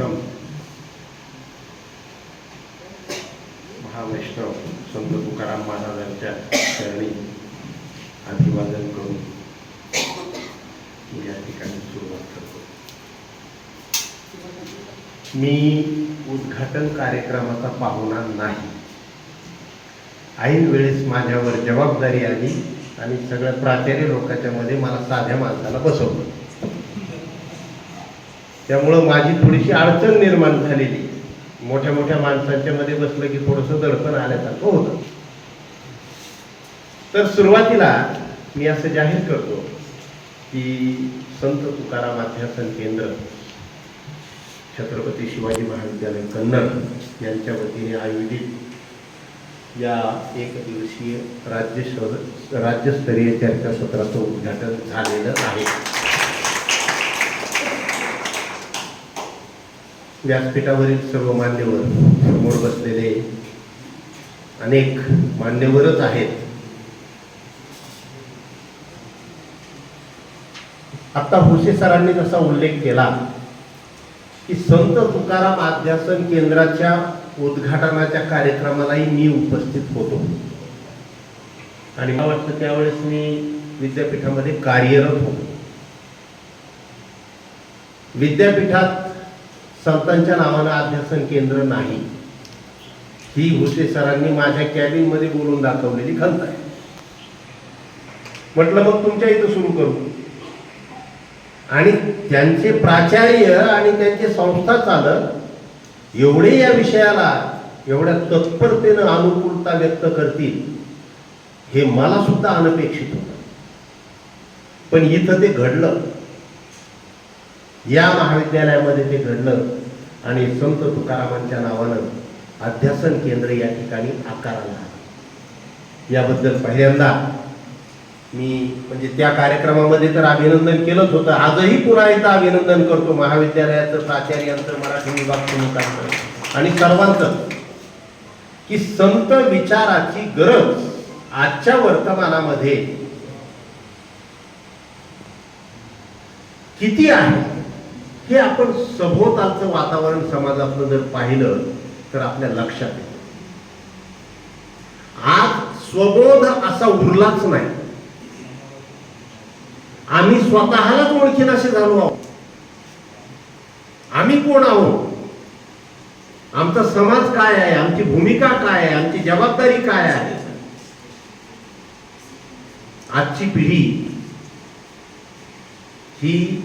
प्रथम महावैष्णव संत तुकाराम महाराजांच्या चरणी अभिवादन करून मी या ठिकाणी सुरुवात करतो. मी उद्घाटन कार्यक्रमाचा पाहुणा नाही. ऐन वेळेस माझ्यावर जबाबदारी आली आणि सगळ्या प्राचार्य लोकांच्या मध्ये मला साध्या माणसाला बसवलं. त्यामुळं माझी थोडीशी अडचण निर्माण झालेली. मोठ्या मोठ्या माणसांच्या मध्ये बसलं की थोडंसं दडपण आल्यासारखं होतं. तर सुरुवातीला मी असं जाहीर करतो की संत तुकाराम अध्यासन केंद्र छत्रपती शिवाजी महाविद्यालय कन्नड यांच्या वतीने आयोजित या एक दिवसीय राज्य शोध राज्यस्तरीय चर्चासत्राचं उद्घाटन झालेलं आहे. व्यासपीठावरील सर्व मान्यवर समोर बसलेले अनेक मान्यवरच आहेत. आता भुसे सरांनी जसा उल्लेख केला की संत तुकाराम अध्यासन केंद्राच्या उद्घाटनाच्या कार्यक्रमालाही मी उपस्थित होतो. आणि मला वाटतं त्यावेळेस मी विद्यापीठामध्ये कार्यरत होतो. विद्यापीठात संतांच्या नावानं अध्यासन केंद्र नाही. ही भुसे सरांनी माझ्या कॅबिनमध्ये बोलून दाखवलेली खंत आहे. म्हटलं मग तुमच्या इथं सुरू करू. आणि त्यांचे प्राचार्य आणि त्यांचे संस्था चालक एवढे या विषयाला एवढ्या तत्परतेनं अनुकूलता व्यक्त करतील हे मला सुद्धा अनपेक्षित होतं. पण इथं ते घडलं. या महाविद्यालयामध्ये ते घडलं आणि संत तुकारामांच्या नावानं अध्यासन केंद्र या ठिकाणी आकाराला याबद्दल पहिल्यांदा मी म्हणजे त्या कार्यक्रमामध्ये तर अभिनंदन केलंच होतं. आजही पुन्हा एकदा अभिनंदन करतो महाविद्यालयाचं प्राचार्यांचं मराठी विभाग प्रमुखांचं. आणि सर्वांचं की संत विचाराची गरज आजच्या वर्तमानामध्ये किती आहे? हे आपण सभोवतालचं वातावरण समाजातलं जर पाहिलं तर आपल्या लक्षात येतं. आज स्वबोध असा उरलाच नाही. आम्ही स्वतःलाच ओळखेन असे झालो आहोत. आम्ही कोण आहोत? आमचा समाज काय आहे? आमची भूमिका काय आहे? आमची जबाबदारी काय आहे? आजची पिढी ही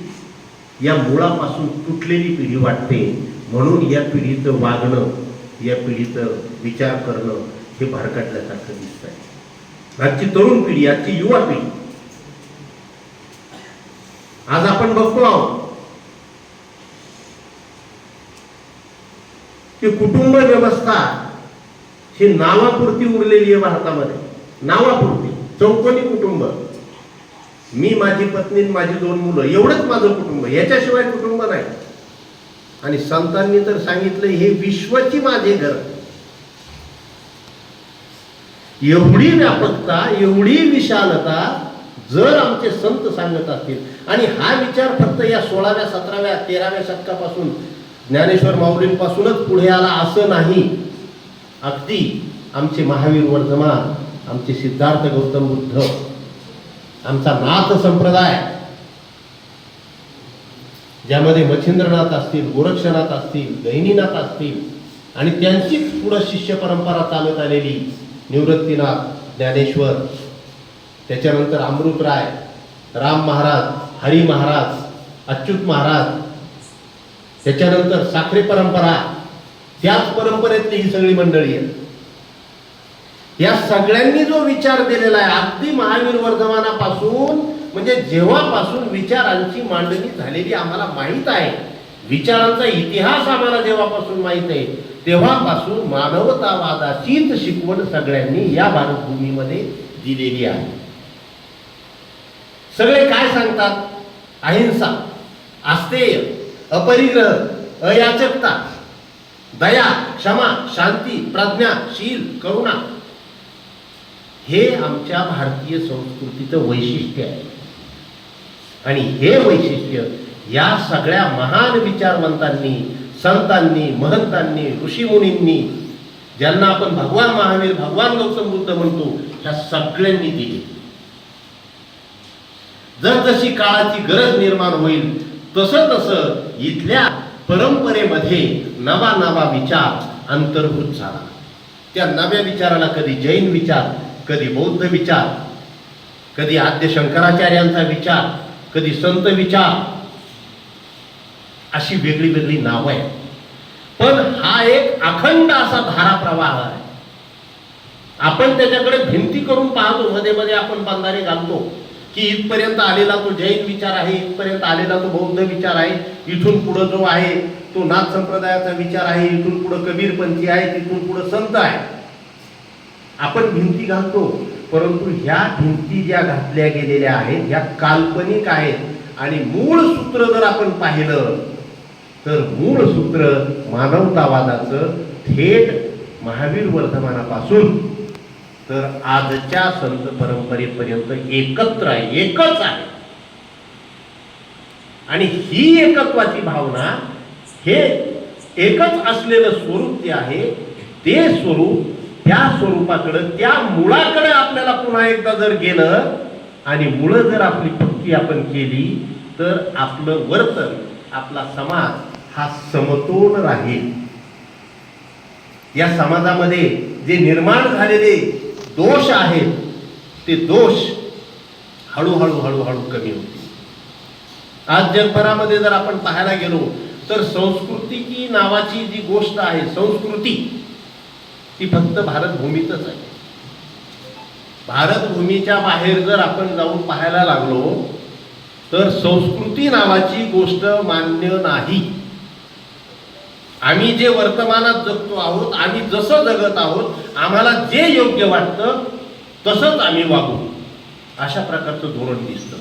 या मुळापासून तुटलेली पिढी वाटते. म्हणून या पिढीचं वागणं या पिढीचं विचार करणं हे भरकटल्यासारखं दिसत आहे आजची तरुण पिढी आजची युवा पिढी. आज आपण बघतो आहोत की कुटुंब व्यवस्था ही नावापुरती उरलेली आहे भारतामध्ये. नावापुरती. चौकोनी कुटुंब. मी माझी पत्नी माझी दोन मुलं एवढंच माझं कुटुंब याच्याशिवाय कुटुंब नाही. आणि संतांनी तर सांगितलं हे विश्वची माझे घर. एवढी व्यापकता एवढी विशालता जर आमचे संत सांगत असतील. आणि हा विचार फक्त या सोळाव्या सतराव्या तेराव्या शतकापासून ज्ञानेश्वर माऊलींपासूनच पुढे आला असं नाही. अगदी आमचे महावीर वर्धमान आमचे सिद्धार्थ गौतम बुद्ध आमचा नाथ संप्रदाय. ज्यामध्ये मच्छिंद्रनाथ असतील गोरक्षनाथ असतील गहिनीनाथ असतील आणि त्यांचीच पुढं शिष्य परंपरा चालत आलेली निवृत्तीनाथ ज्ञानेश्वर. त्याच्यानंतर अमृतराय राम महाराज हरी महाराज अच्युत महाराज. त्याच्यानंतर साखरे परंपरा. त्याच परंपरेतली ही सगळी मंडळी आहे या सगळ्यांनी जो विचार दिलेला आहे अगदी महावीर वर्धमानापासून म्हणजे जेव्हापासून विचारांची मांडणी झालेली आम्हाला माहीत आहे. विचारांचा इतिहास आम्हाला जेव्हापासून माहीत आहे तेव्हापासून मानवतावादाचीच शिकवण सगळ्यांनी या भारतभूमीमध्ये दिलेली आहे. सगळे काय सांगतात? अहिंसा आस्तेय अपरिग्रह अयाचकता दया क्षमा शांती प्रज्ञा शील करुणा हे आमच्या भारतीय संस्कृतीचं वैशिष्ट्य आहे. आणि हे वैशिष्ट्य या सगळ्या महान विचारवंतांनी संतांनी महंतांनी ऋषीमुनींनी ज्यांना आपण भगवान महावीर भगवान गौतम बुद्ध म्हणतो ह्या सगळ्यांनी दिली. जसजशी काळाची गरज निर्माण होईल तसं तसं इथल्या परंपरेमध्ये नवा नवा विचार अंतर्भूत झाला. त्या नव्या विचाराला कधी जैन विचार कधी बौद्ध विचार कधी आद्य शंकराचार्यांचा विचार कधी संत विचार अशी वेगळी वेगळी नावं आहेत. पण हा एक अखंड असा धारा प्रवाह आहे. आपण त्याच्याकडे भिंती करून पाहतो मध्ये मध्ये आपण बंधारे घालतो की इथपर्यंत आलेला तो जैन विचार आहे इथपर्यंत आलेला तो बौद्ध विचार आहे इथून पुढं जो आहे तो नाथ संप्रदायाचा विचार आहे इथून पुढं कबीरपंथी आहे तिथून पुढं संत आहे. आपण भिंती घालतो परंतु ह्या भिंती ज्या घातल्या गेलेल्या आहेत ह्या काल्पनिक आहेत आणि मूळ सूत्र जर आपण पाहिलं तर मूळ सूत्र मानवतावादाचं थेट महावीर वर्धमानापासून तर आजच्या संत परंपरेपर्यंत एकत्र आहे एकच आहे. आणि ही एकत्वाची भावना हे एकच असलेलं स्वरूप जे आहे ते स्वरूप त्या स्वरूपाकडं त्या मुळाकडे आपल्याला पुन्हा एकदा जर गेलं आणि मुळं जर आपली पक्की आपण केली तर आपलं वर्तन आपला समाज हा समतोल राहील. या समाजामध्ये जे निर्माण झालेले दोष आहेत ते दोष हळूहळू हळूहळू कमी होते आज जगभरामध्ये जर आपण पाहायला गेलो तर संस्कृती नावाची जी गोष्ट आहे संस्कृती ती फक्त भारतभूमीतच आहे. भारतभूमीच्या बाहेर जर आपण जाऊन पाहायला लागलो तर संस्कृती नावाची गोष्ट मान्य नाही. आम्ही जे वर्तमानात जगतो आहोत आम्ही जसं जगत आहोत आम्हाला जे योग्य वाटतं तसंच आम्ही वागू. अशा प्रकारचं धोरण दिसतं.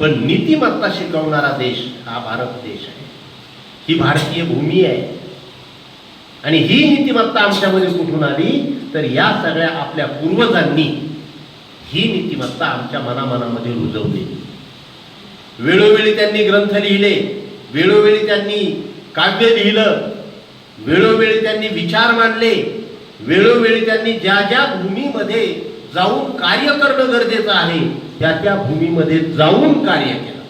पण नीतिमत्ता शिकवणारा देश हा भारत देश आहे. ही भारतीय भूमी आहे. आणि ही नीतिमत्ता आमच्यामध्ये कुठून आली? तर या सगळ्या आपल्या पूर्वजांनी ही नीतिमत्ता आमच्या मनामनामध्ये रुजवली. वेळोवेळी त्यांनी ग्रंथ लिहिले वेळोवेळी त्यांनी काव्य लिहिलं वेळोवेळी त्यांनी विचार मांडले वेळोवेळी त्यांनी ज्या ज्या भूमीमध्ये जाऊन कार्य करणं गरजेचं आहे त्या त्या भूमीमध्ये जाऊन कार्य केलं.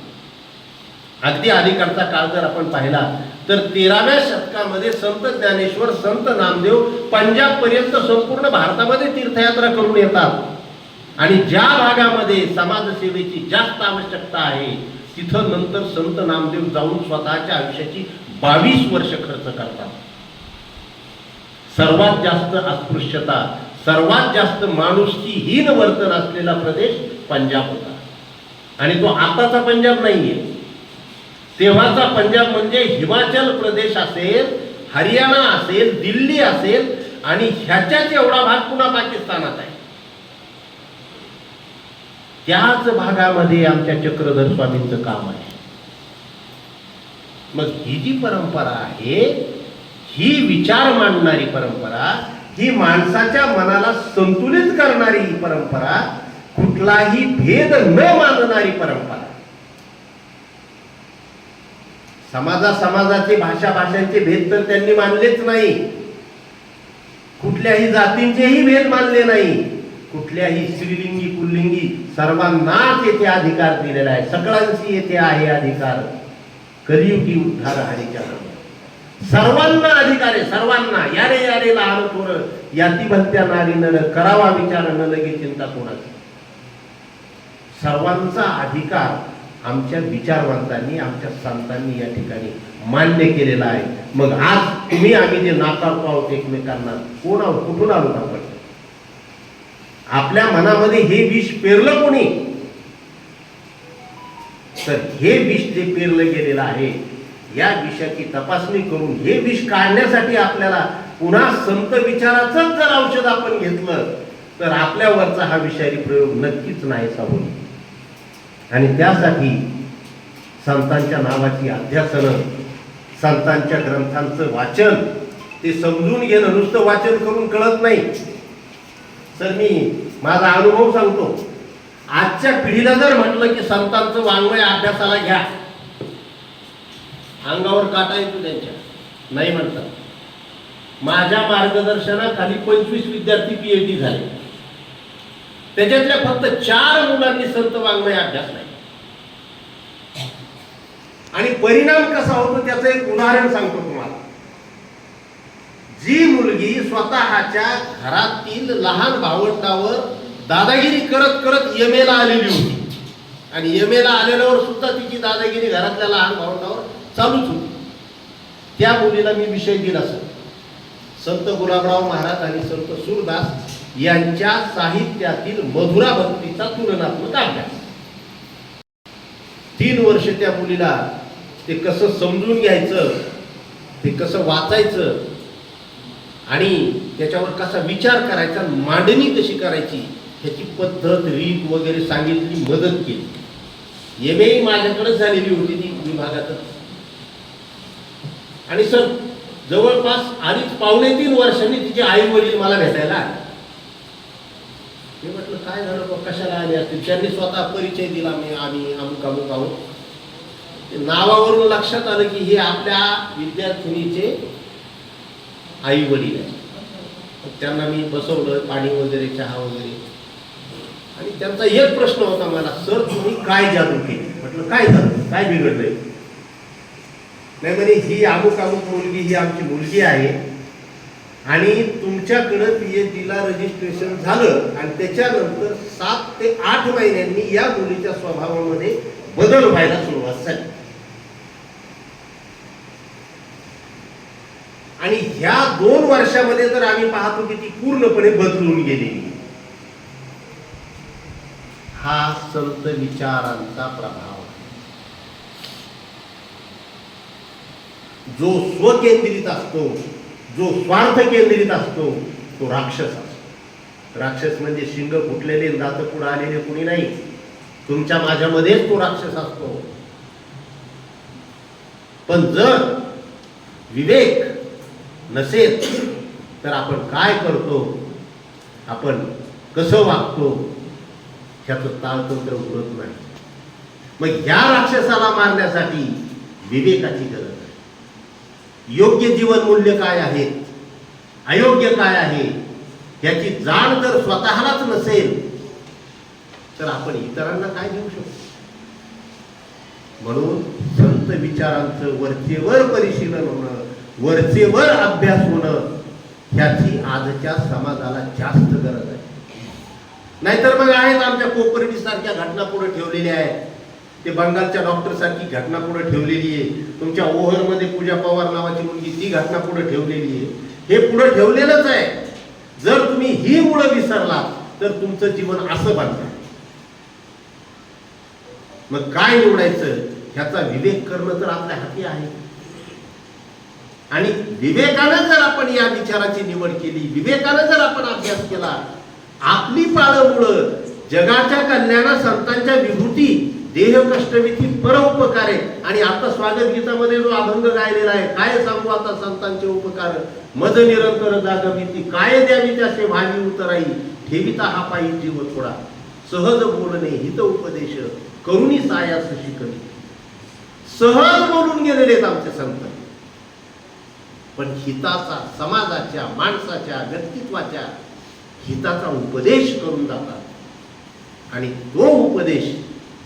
अगदी अलीकडचा काळ जर आपण पाहिला तर तेराव्या शतकामध्ये संत ज्ञानेश्वर संत नामदेव पंजाब पर्यंत संपूर्ण भारतामध्ये तीर्थयात्रा करून येतात. आणि ज्या भागामध्ये समाजसेवेची जास्त आवश्यकता आहे तिथं नंतर संत नामदेव जाऊन स्वतःच्या आयुष्याची बावीस वर्ष खर्च करतात. सर्वात जास्त अस्पृश्यता सर्वात जास्त माणुसकी हीन वर्तन असलेला प्रदेश पंजाब होता. आणि तो आताचा पंजाब नाहीये. तेव्हाचा पंजाब म्हणजे हिमाचल प्रदेश असेल हरियाणा असेल दिल्ली असेल आणि ह्याच्याच एवढा भाग पुन्हा पाकिस्तानात आहे. त्याच भागामध्ये आमच्या चक्रधर स्वामींचं काम आहे. मग ही जी परंपरा आहे ही विचार मांडणारी परंपरा ही माणसाच्या मनाला संतुलित करणारी ही परंपरा कुठलाही भेद न मानणारी परंपरा समाजा समाजाचे भाषा भाषांचे भेद तर त्यांनी मानलेच नाही. कुठल्याही जातींचेही भेद मानले नाही. कुठल्याही स्त्रीलिंगी पुल्लिंगी सर्वांनाच येथे अधिकार दिलेला आहे. सगळ्यांशी येथे आहे अधिकार. कलियुगी उद्धार हरीच्या सर्वांना अधिकार आहे सर्वांना. यारे यारे लहान थोर याती भलत्या नारी नर. करावा विचार न लगे चिंता कोणाची सर्वांचा अधिकार आमच्या विचारवंतांनी आमच्या संतांनी या ठिकाणी मान्य केलेला आहे. मग आज तुम्ही आम्ही जे नाकारतो आहोत एकमेकांना कोण आहोत कुठून आहोत आपण? आपल्या मनामध्ये हे विष पेरलं कोणी? तर हे विष जे पेरलं गेलेलं आहे या विषाची तपासणी करून हे विष काढण्यासाठी आपल्याला पुन्हा संत विचाराचंच जर औषध आपण घेतलं तर आपल्यावरचा हा विषारी प्रयोग नक्कीच नाही होईल. आणि त्यासाठी संतांच्या नावाची अध्यासनं संतांच्या ग्रंथांचं वाचन ते समजून घेणं नुसतं वाचन करून कळत नाही. तर मी माझा अनुभव सांगतो. आजच्या पिढीला जर म्हटलं की संतांचं वाङ्मय अभ्यासाला घ्या अंगावर काटा येतो त्यांच्या. नाही म्हणतात. माझ्या मार्गदर्शनाखाली पंचवीस विद्यार्थी पीएचडी झाले. त्याच्यातल्या फक्त चार मुलांनी संत वाङ्मय अभ्यास नाही. आणि परिणाम कसा होतो त्याचं एक उदाहरण सांगतो तुम्हाला. जी मुलगी स्वतःच्या घरातील लहान भावंडावर दादागिरी करत करत यमेला आलेली होती. आणि यमेला आलेल्यावर सुद्धा तिची दादागिरी घरातल्या लहान भावंडावर चालूच होती. त्या मुलीला मी विषय दिला सर. संत गुलाबराव महाराज आणि संत सूरदास यांच्या साहित्यातील मधुरा भक्तीचा तुलनात्मक अभ्यास. तीन वर्ष त्या मुलीला ते कसं समजून घ्यायचं ते कसं वाचायचं आणि त्याच्यावर कसा विचार करायचा मांडणी कशी करायची ह्याची पद्धत रीत वगैरे सांगितली मदत केली. एम ए माझ्याकडेच झालेली होती ती विभागातच. आणि सर जवळपास आधीच पावणे तीन वर्षांनी तिचे आई वडील मला भेटायला आले. मी म्हटलं काय झालं बा? कशाला आले असतील? त्यांनी स्वतः परिचय दिला मी आम्ही अमुक अमुक आहोत नावावरून लक्षात आलं की हे आपल्या विद्यार्थिनीचे आई वडील आहेत त्यांना मी बसवलं पाणी वगैरे चहा वगैरे. आणि त्यांचा एक प्रश्न होता मला सर तुम्ही काय जादू केली? म्हटलं काय जादू? काय बिघडलंय? नाही म्हणे ही अमुक अमुक मुलगी ही आमची मुलगी आहे आणि तुमच्याकडं पी एच डीला रजिस्ट्रेशन झालं आणि त्याच्यानंतर सात ते आठ महिन्यांनी या मुलीच्या स्वभावामध्ये बदल व्हायला सुरुवात झाली. आणि ह्या दोन वर्षामध्ये तर आम्ही पाहतो की ती पूर्णपणे बदलून गेलेली हा संत विचारांचा प्रभाव जो स्वकेंद्रित असतो जो स्वार्थ केंद्रित असतो तो राक्षस असतो. राक्षस म्हणजे शिंग फुटलेले दात पुढे आलेले कुणी नाही. तुमच्या माझ्यामध्येच तो राक्षस असतो. पण जर विवेक नसेल तर आपण काय करतो? आपण कसं वागतो? ह्याचं ताळतंत्र उरत नाही. मग ह्या राक्षसाला मारण्यासाठी विवेकाची गरज आहे. योग्य जीवन मूल्य काय आहे? अयोग्य काय आहे? याची जाण जर स्वतःलाच नसेल तर आपण इतरांना काय देऊ शकतो? म्हणून संत विचारांचं वरचेवर परिशीलन होणं वरचेवर अभ्यास होणं ह्याची आजच्या समाजाला जास्त गरज आहे. नाहीतर मग आहेत आमच्या कोपर्डी सारख्या घटना पुढे ठेवलेल्या आहेत. ते बंगालच्या डॉक्टर सारखी घटना पुढे ठेवलेली आहे. तुमच्या ओव्हरमध्ये पूजा पवार नावाची मुलगी ती घटना पुढे ठेवलेली आहे. हे पुढे ठेवलेलंच आहे. जर तुम्ही ही मुळं विसरलात तर तुमचं जीवन असं बनणार मग काय निवडायचं? ह्याचा विवेक करणं तर आपल्या हाती आहे. आणि विवेकानं जर आपण या विचाराची निवड केली विवेकानं जर आपण अभ्यास केला आपली पाळमुळं जगाच्या कल्याणा संतांच्या विभूती देह कष्टविधी परोपकारे. आणि आता स्वागत गीतामध्ये जो अभंग गायलेला आहे काय सांगू आता संतांचे उपकार? मज निरंतर जागविती काय द्यावी त्याचे भावी उतराई? ठेविता हा पायी जीव थोडा. सहज बोलणे हित उपदेश करुणी सायास शिकणे. सहज बोलून गेलेले आहेत आमचे संत. पण हिताचा समाजाच्या माणसाच्या व्यक्तित्वाच्या हिताचा उपदेश करून जातात. आणि तो उपदेश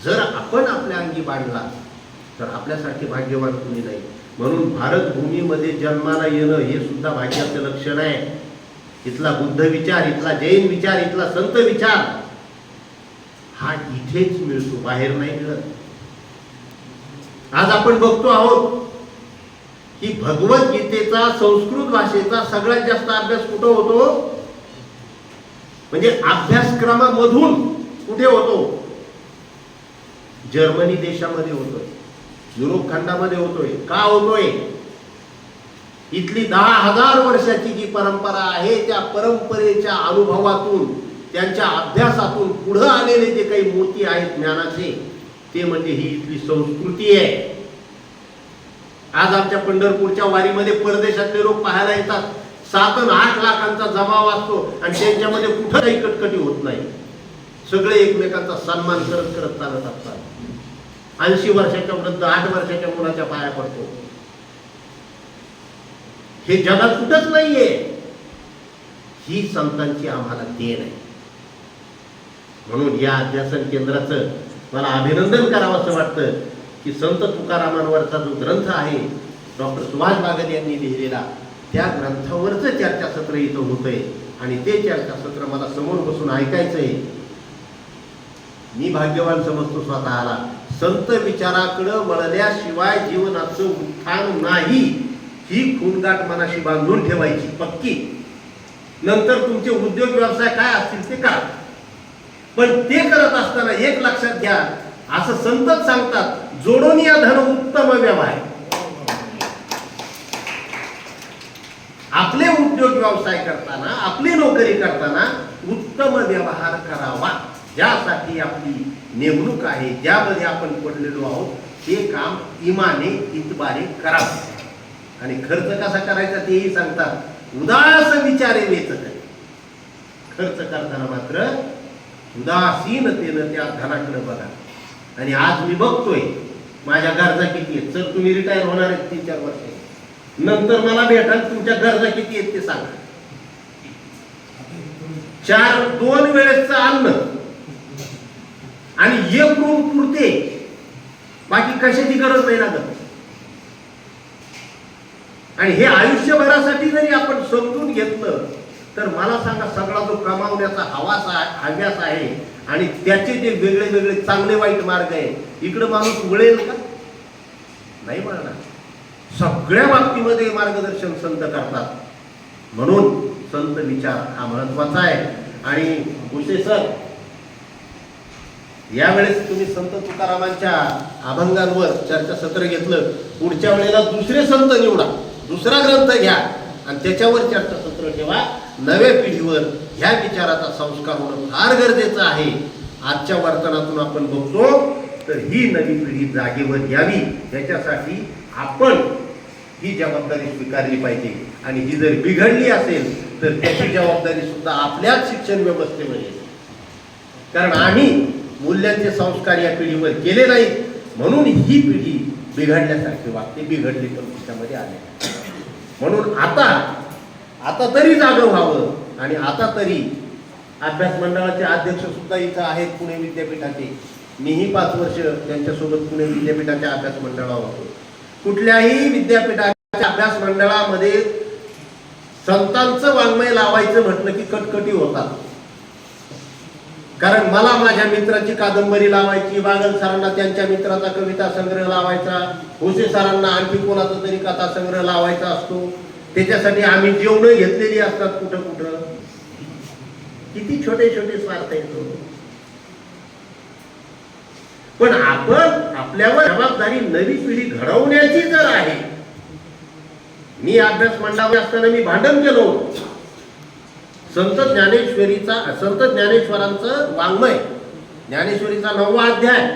जर आपण आपल्या अंगी बांधला तर आपल्यासारखे भाग्यवान कुणी नाही. म्हणून भारत भूमीमध्ये जन्माला येणं हे सुद्धा भाग्याचं लक्षण आहे. इथला बुद्ध विचार इथला जैन विचार इथला संत विचार हा इथेच मिळतो बाहेर नाही मिळत. आज आपण बघतो आहोत की भगवद्गीतेचा संस्कृत भाषेचा सगळ्यात जास्त अभ्यास कुठं होतो? म्हणजे अभ्यासक्रमामधून कुठे होतो? जर्मनी देशामध्ये होतोय. युरोप खंडामध्ये होतोय. का होतोय? इथली दहा हजार वर्षाची जी परंपरा आहे त्या परंपरेच्या अनुभवातून त्यांच्या अभ्यासातून पुढे आलेले जे काही मोती आहेत ज्ञानाचे ते म्हणजे ही इथली संस्कृती आहे. आज आमच्या पंढरपूरच्या वारीमध्ये परदेशातले लोक पाहायला येतात. सात आठ लाखांचा जमाव असतो आणि त्यांच्यामध्ये कुठं काही कटकटी होत नाही. सगळे एकमेकांचा सन्मान करत करत चालत असतात. ऐंशी वर्षाच्या वृद्ध आठ वर्षाच्या मुलाच्या पाया पडतो. हे जगात कुठंच नाहीये. ही संतांची आम्हाला देण आहे. म्हणून या अध्यासन केंद्राचं मला अभिनंदन करावं असं वाटतं. की संत तुकारामांवरचा जो ग्रंथ आहे डॉक्टर सुभाष बागल यांनी लिहिलेला त्या ग्रंथावरचं चर्चासत्र इथं होतंय. आणि ते चर्चासत्र मला समोर बसून ऐकायचंय. मी भाग्यवान समजतो स्वतःला. संत विचाराकडं वळल्याशिवाय जीवनाचं उत्थान नाही. ही खूणगाठ मनाशी बांधून ठेवायची पक्की. नंतर तुमचे उद्योग व्यवसाय काय असतील ते करा. पण ते करत असताना एक लक्षात घ्या असं संतच सांगतात. जोडून या धन उत्तम व्यवहार. आपले उद्योग व्यवसाय करताना आपली नोकरी करताना उत्तम व्यवहार करावा. ज्यासाठी आपली नेमणूक आहे ज्यामध्ये आपण पडलेलो आहोत ते काम इमाने इतबारे करावे. आणि खर्च कसा करायचा तेही सांगतात. उदास विचारे वेच खर्च करताना मात्र उदासीनतेनं त्या धनाकडे बघा. आणि आज मी बघतोय माझ्या गरजा किती आहेत? सर तुम्ही रिटायर होणार आहेत तीन चार वर्ष. नंतर मला भेटाल तुमच्या गरजा किती आहेत ते सांगा. चार दोन वेळेचं अन्न आणि एक रूम पुरते. बाकी कशाची गरज नाही लागत. आणि हे आयुष्यभरासाठी जरी आपण समजून घेतलं तर मला सांगा सगळा जो कमावण्याचा हवास आहे हव्यास आहे आणि त्याचे जे वेगळे वेगळे चांगले वाईट मार्ग आहे इकडं माणूस वळेल का? नाही म्हणणार सगळ्या बाबतीमध्ये मार्गदर्शन संत करतात. म्हणून संत विचार हा महत्त्वाचा आहे. आणि भुसे सर यावेळेस तुम्ही संत तुकारामांच्या अभंगांवर चर्चासत्र घेतलं. पुढच्या वेळेला दुसरे संत निवडा. दुसरा ग्रंथ घ्या. आणि त्याच्यावर चर्चासत्र ठेवा. नव्या पिढीवर ह्या विचाराचा संस्कार होणं फार गरजेचं आहे. आजच्या वर्तनातून आपण बघतो तर ही नवी पिढी जागेवर यावी याच्यासाठी आपण ही जबाबदारी स्वीकारली पाहिजे. आणि ही जर बिघडली असेल तर त्याची जबाबदारी सुद्धा आपल्याच शिक्षण व्यवस्थेमध्ये कारण आम्ही मूल्यांचे संस्कार या पिढीवर केले नाहीत म्हणून ही पिढी बिघडल्यासारखी वागते बिघडली पण तिच्यामध्ये आले. म्हणून आता आता तरी जागं व्हावं आणि आता तरी अभ्यास मंडळाचे अध्यक्ष सुद्धा इथं आहेत पुणे विद्यापीठाचे. मीही पाच वर्ष त्यांच्यासोबत पुणे विद्यापीठाच्या अभ्यास मंडळावर होतो. कुठल्याही विद्यापीठाच्या अभ्यास मंडळामध्ये संतांचं वाङ्मय लावायचं म्हटलं की कटकटी होतात. कारण मला माझ्या मित्राची कादंबरी लावायची बागल सरांना त्यांच्या मित्राचा कविता संग्रह लावायचा भोसे सरांना आणखी कोणाचा तरी कथा संग्रह लावायचा असतो. त्याच्यासाठी आम्ही जेवणं घेतलेली असतात कुठं कुठं किती छोटे छोटे स्वार्थ येतो पण आपण आपल्यावर जबाबदारी नवी पिढी घडवण्याची जर आहे मी अभ्यास मंडळावर असताना मी भांडण केलो संत ज्ञानेश्वरीचा संत ज्ञानेश्वरांचं वाङ्मय. ज्ञानेश्वरीचा नववा अध्याय.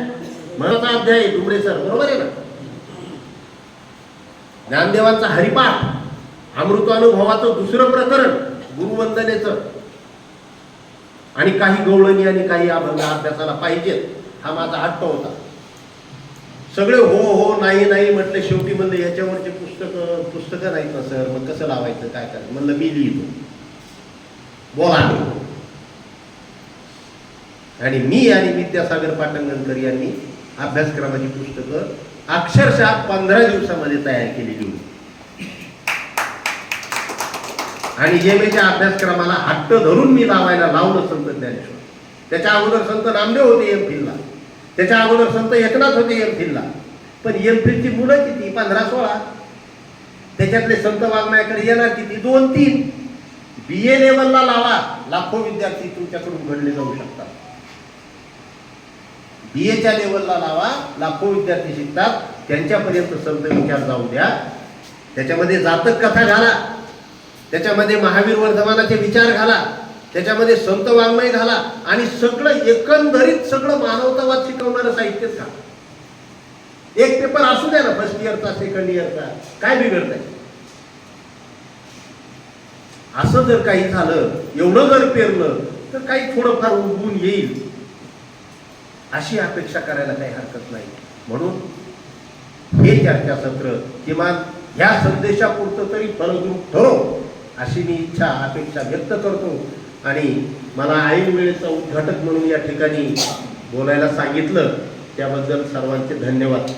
महत्त्वाचा अध्याय आहे डुमरे सर बरोबर आहे ना? ज्ञानदेवांचा हरिपाठ अमृतानुभवाचं दुसरं प्रकरण गुरुवंदनेचं. आणि काही गवळणी आणि काही अभंग अभ्यासाला पाहिजेत. हा माझा हट्ट होता. सगळे हो हो नाही नाही म्हटलं शेवटी म्हणलं याच्यावरचे पुस्तकं पुस्तकं नाहीत ना सर? मग कसं लावायचं काय करायचं? म्हणलं मी लिहितो. बोला. आणि मी आणि विद्यासागर पाटणकर यांनी अभ्यासक्रमाची पुस्तकं अक्षरशः पंधरा दिवसामध्ये तयार केलेली होती. आणि एम अभ्यासक्रमाला हट्ट धरून मी लावायला लावलं संत ज्ञानेश्वर. त्याच्या अगोदर संत नामदेव होते एम फिलला. त्याच्या अगोदर संत एकनाथ होते एमफिलला पण एमफिलची मुलं किती? पंधरा सोळा. त्याच्यातले संत वाङ्मयाकडे येणार किती? दोन तीन. बी ए लेवलला लावा. लाखो विद्यार्थी तुमच्याकडून घडले जाऊ शकतात. बी एच्या लेवलला लावा. लाखो विद्यार्थी शिकतात. त्यांच्यापर्यंत संत विचार जाऊ द्या. त्याच्यामध्ये जातक कथा घाला. त्याच्यामध्ये महावीर वर्धमानाचे विचार घाला. त्याच्यामध्ये संत वाङ्मय घाला आणि सगळं एकंदरीत सगळं मानवतावाद शिकवणारं साहित्यच घाला एक पेपर असू द्या ना फर्स्ट इयरचा सेकंड इयरचा काय बिघडत असं जर काही झालं एवढं जर पेरलं तर काही थोडंफार उगवून येईल. अशी अपेक्षा करायला काही हरकत नाही. म्हणून हे चर्चासत्र किमान ह्या संदेशापुरतं तरी फलद्रूप ठरो अशी मी इच्छा अपेक्षा व्यक्त करतो. आणि मला ऐन वेळेचा उद्घाटक म्हणून या ठिकाणी बोलायला सांगितलं त्याबद्दल सर्वांचे धन्यवाद.